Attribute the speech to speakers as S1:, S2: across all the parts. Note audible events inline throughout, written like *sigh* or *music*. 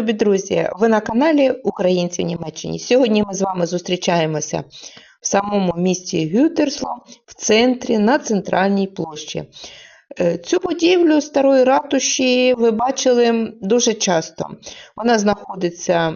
S1: Любі друзі! Ви на каналі Українці в Німеччині. Сьогодні ми з вами зустрічаємося в самому місті Гютерсло, в центрі на центральній площі. Е, Цю будівлю старої ратуші ви бачили дуже часто. Вона знаходиться,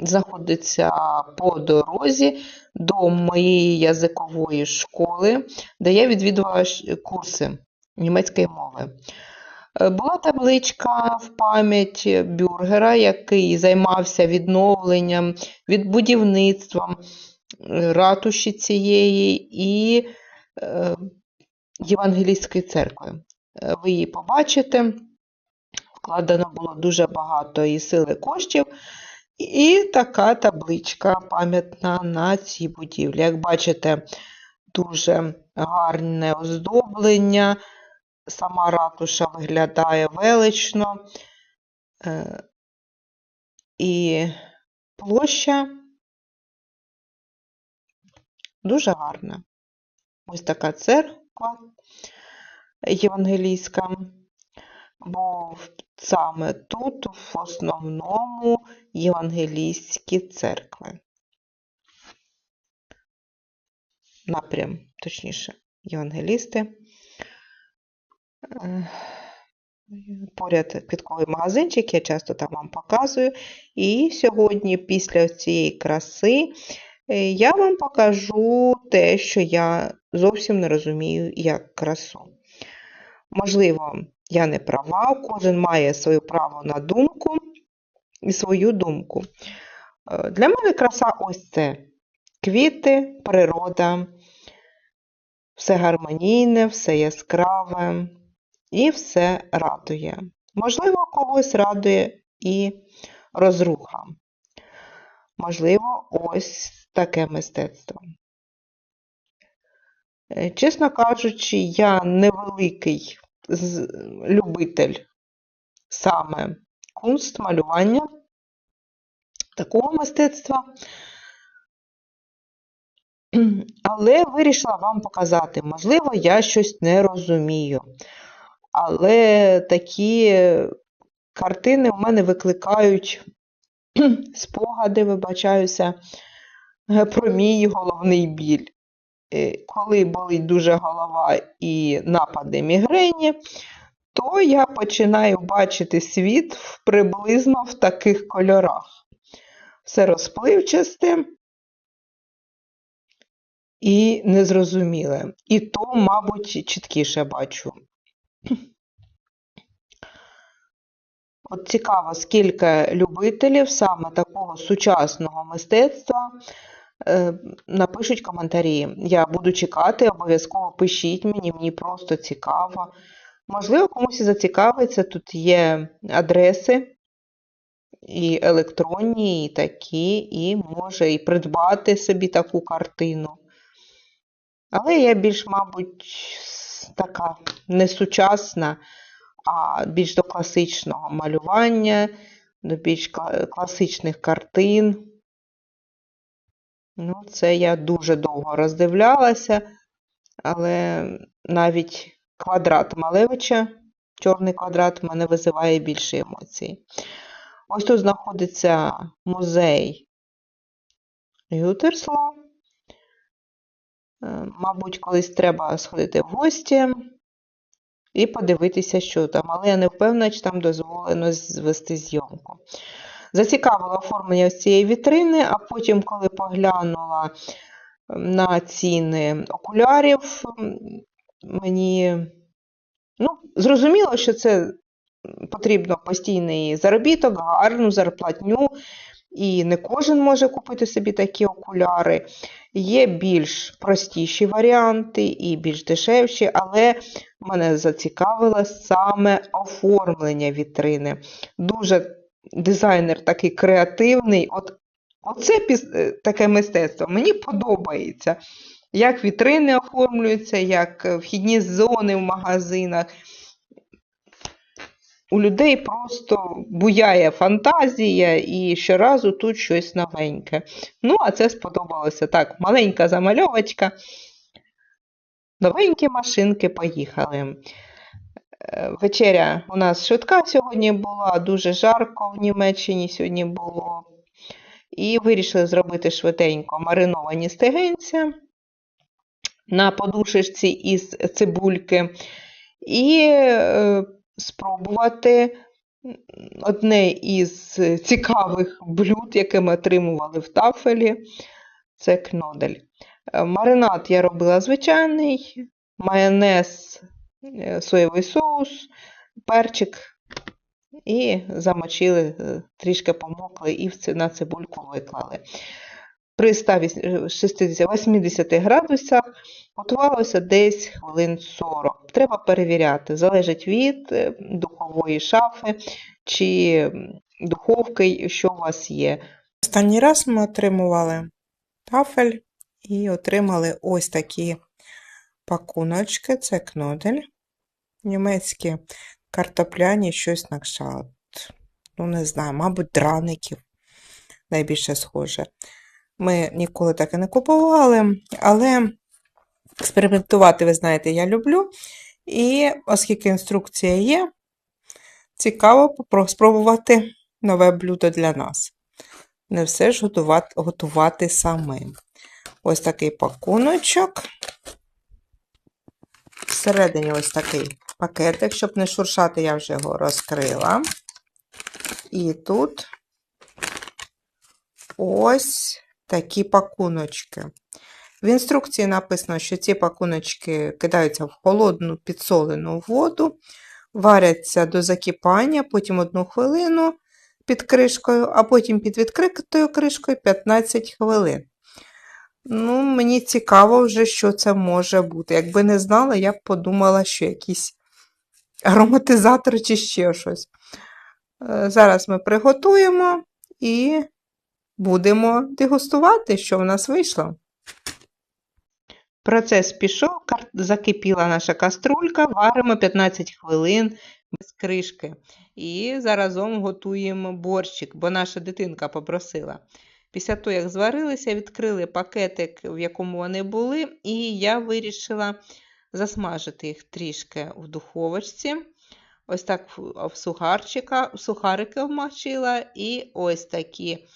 S1: знаходиться по дорозі до моєї язикової школи, де я відвідувала курси німецької мови. Е, Була табличка в пам'ять бюргера, який займався відновленням, відбудівництвом е, ратуші цієї і е, Євангелійської церкви. Ви її побачите. Вкладено було дуже багато і сили коштів. І така табличка пам'ятна на цій будівлі. Як бачите, дуже гарне оздоблення. Сама ратуша виглядає велично. Е, І площа дуже гарна. Ось така церква євангелійська. Бо саме тут в основному євангелійські церкви. Напрям, точніше, євангелісти. Е, Поряд квітковий магазинчик, я часто там вам показую. І сьогодні, після цієї краси, е, я вам покажу те, що я зовсім не розумію як красу. Можливо, я не права, кожен має своє право на думку і свою думку. Е, Для мене краса ось це. Квіти, природа, все гармонійне, все яскраве і все радує. Можливо, когось радує і розруха. Можливо, ось таке мистецтво. Е, Чесно кажучи, я невеликий любитель саме кунст, малювання, такого мистецтва. *clears throat* Але вирішила вам показати. Можливо, я щось не розумію. Але такі картини у мене викликають *clears throat* спогади, вибачаюся, е, про мій головний біль. Е, Коли болить дуже голова і напади мігрені, то я починаю бачити світ приблизно в таких кольорах. Все розпливчасте і незрозуміле. І то, мабуть, чіткіше бачу. От цікаво, скільки любителів саме такого сучасного мистецтва е, напишуть коментарі. Я буду чекати, обов'язково пишіть мені, мені просто цікаво. Можливо, комусь і зацікавиться, тут є адреси і електронні, і такі, і може і придбати собі таку картину. Але я більш, мабуть, така не сучасна, а більш до класичного малювання, до більш класичних картин. Ну, це я дуже довго роздивлялася, але навіть квадрат Малевича, чорний квадрат, в мене визиває більше емоцій. Ось тут знаходиться музей Гютерсло. Е, Мабуть, колись треба сходити в гості і подивитися, що там. Але я не впевнена, чи там дозволено звести зйомку. Зацікавило оформлення ось цієї вітрини, а потім, коли поглянула на ціни окулярів, мені ну, зрозуміло, що це потрібно постійний заробіток, гарну зарплатню, і не кожен може купити собі такі окуляри. Є більш простіші варіанти і більш дешевші, але мене зацікавило саме оформлення вітрини. Дуже дизайнер такий креативний. От, оце е, таке мистецтво. Мені подобається. Як вітрини оформлюються, як вхідні зони в магазинах. У людей просто буяє фантазія і щоразу тут щось новеньке. Ну, а це сподобалося так. Маленька замальовочка. Новенькі машинки поїхали. Е, Вечеря у нас швидка сьогодні була, дуже жарко в Німеччині сьогодні було. І вирішили зробити швиденько мариновані стегенця на подушечці із цибульки. І е, спробувати одне із цікавих блюд, яке ми отримували в тафелі, це кнодель. Е, Маринад я робила звичайний, майонез, е, соєвий соус, перчик і замочили, е, трішки помокли і на цибульку виклали. При 160-80 градусах готувалося десь хвилин 40. Треба перевіряти, залежить від е, духової шафи чи духовки, що у вас є.
S2: Останній раз ми отримували тафель і отримали ось такі пакуночки. Це кнодель. Німецькі картопляні, щось на кшталт. Ну, не знаю, мабуть, драників найбільше схоже. Ми ніколи таке не купували, але експериментувати, ви знаєте, я люблю. І оскільки інструкція є, цікаво спробувати нове блюдо для нас. Не все ж готувати, готувати самим. Ось такий пакуночок. Всередині ось такий пакетик, щоб не шуршати, я вже його розкрила. І тут ось такі пакуночки. В інструкції написано, що ці пакуночки кидаються в холодну підсолену воду, варяться до закипання, потім одну хвилину під кришкою, а потім під відкритою кришкою 15 хвилин. Ну, мені цікаво вже, що це може бути. Якби не знала, я б подумала, що якийсь ароматизатор чи ще щось. Е, Зараз ми приготуємо і будемо дегустувати, що в нас вийшло.
S1: Процес пішов, закипіла наша каструлька, варимо 15 хвилин без кришки. І заразом готуємо борщик, бо наша дитинка попросила. Після того, як зварилися, відкрили пакетик, в якому вони були, і я вирішила засмажити їх трішки в духовочці. Ось так в сухарчика, в сухарики вмочила, і ось такі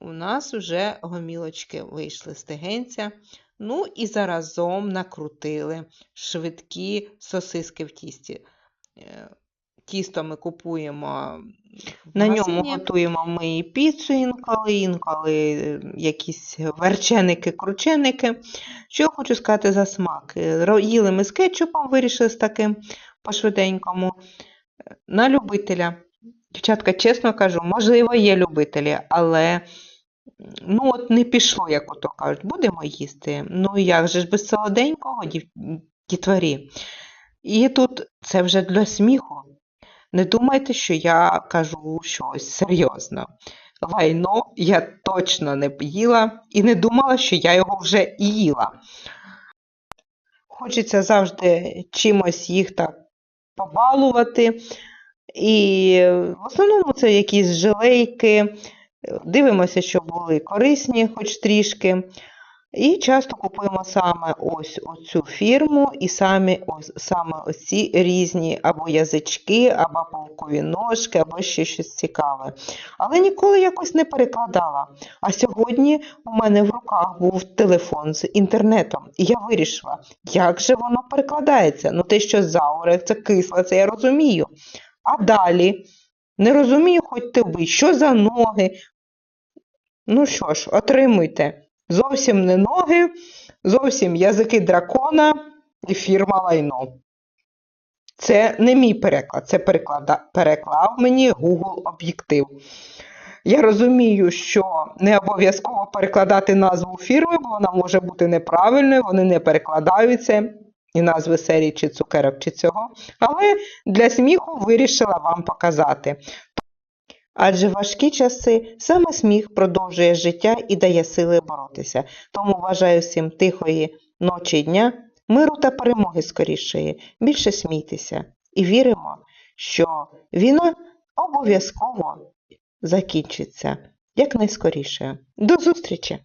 S1: у нас вже гомілочки вийшли з тегенця. Ну і заразом накрутили швидкі сосиски в тісті. Е, Тісто ми купуємо.
S2: На ньому
S1: готуємо ми і піцу інколи, інколи е, якісь верченики, крученики. Що я хочу сказати за смак? Е, Їли ми з кетчупом, вирішили з таким по-швиденькому. На любителя. Дівчатка, чесно кажу, можливо, є любителі, але ну от не пішло, як ото кажуть, будемо їсти. Ну як же ж без солоденького, дів... І тут це вже для сміху. Не думайте, що я кажу щось серйозно. Лайно я точно не їла і не думала, що я його вже їла. Хочеться завжди чимось їх так побалувати. І в основному це якісь жилейки. Дивимося, щоб були корисні, хоч трішки. І часто купуємо саме ось оцю фірму і самі ось, саме оці різні або язички, або паукові ножки, або ще щось цікаве. Але ніколи якось не перекладала. А сьогодні у мене в руках був телефон з інтернетом, і я вирішила, як же воно перекладається. Ну, те, що зауре, це кисле, це я розумію. А далі не розумію, хоч вбий, що за ноги. Ну що ж, отримуйте. Зовсім не ноги, зовсім язики дракона і фірма лайно. Це не мій переклад, це переклада, переклав мені Google об'єктив. Я розумію, що не обов'язково перекладати назву фірми, бо вона може бути неправильною, вони не перекладаються, і назви серії чи цукерок, чи цього. Але для сміху вирішила вам показати. Адже важкі часи саме сміх продовжує життя і дає сили боротися. Тому бажаю всім тихої ночі й дня, миру та перемоги скорішої. Більше смійтеся і віримо, що війна обов'язково закінчиться якнайскоріше. До зустрічі!